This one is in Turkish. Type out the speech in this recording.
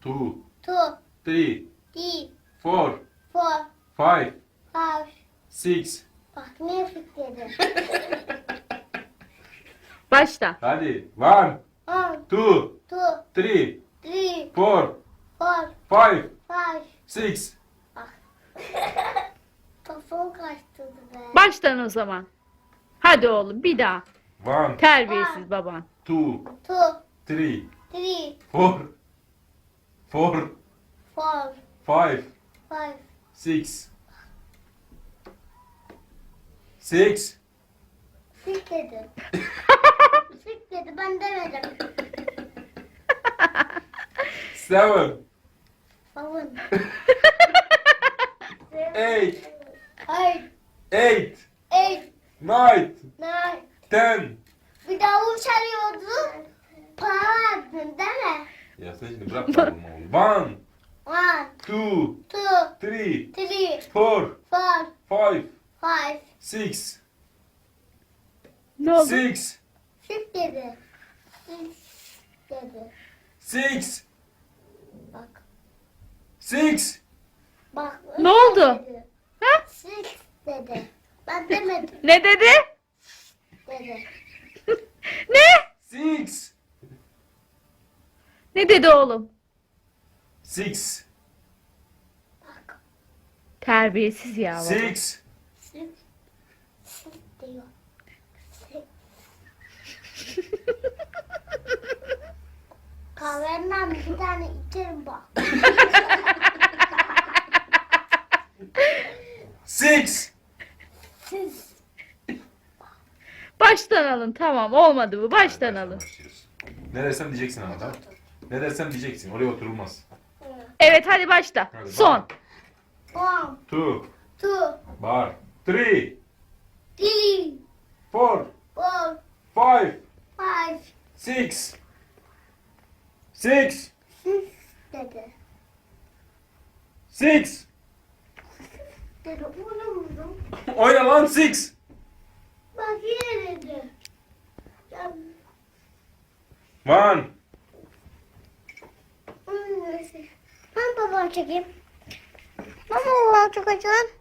two, two, three, three, four, four, five, five. six. Bak ne fikirdi? Başla. Hadi. One, One, two, two, three, three, four, four, five, five. six. Kafam kaçtı be. Baştan o zaman. Hadi oğlum bir daha. One, Terbiyesiz baban. two, Two, three, three, four, four, four, five, five. six. Six. Sik dedi. Sik dedi ben demedim. Seven. Babın. Eight. Eight, Eight. eight, Nine. nine. Ten. Bir daha uçarıyordu. Para verdin değil mi? Ya sen şimdi bırak oğlum. One, One, two, two, three, three, four, four, five, five. six. Ne oldu? Six. Sik dedi. Sik dedi. Six. Bak. Six. Bak. Ne oldu? dedi. Ha? Sik dedi. Ben demedim Ne dedi? dedi. Ne? Six. Ne dedi oğlum? Six. Bak. Terbiyesiz ya baba. Six. Sik diyor. Sik. Kahvenden bir tane içerim bak. Six. Siz. Baştan alın tamam olmadı bu baştan alın. Ne dersem diyeceksin ama tamam. Ne dersem diyeceksin. Oraya oturulmaz. Evet hadi başla. Hadi, Son. One, Two. two, Bar. Three. three, Four. four, Five. five, Six. Six. six dedi. Six. Dedi vurdum. Oyna lan six. Bak yine dedi. Ya, One. hmm, Ben babam çekeyim. Ben babam çekeceğim.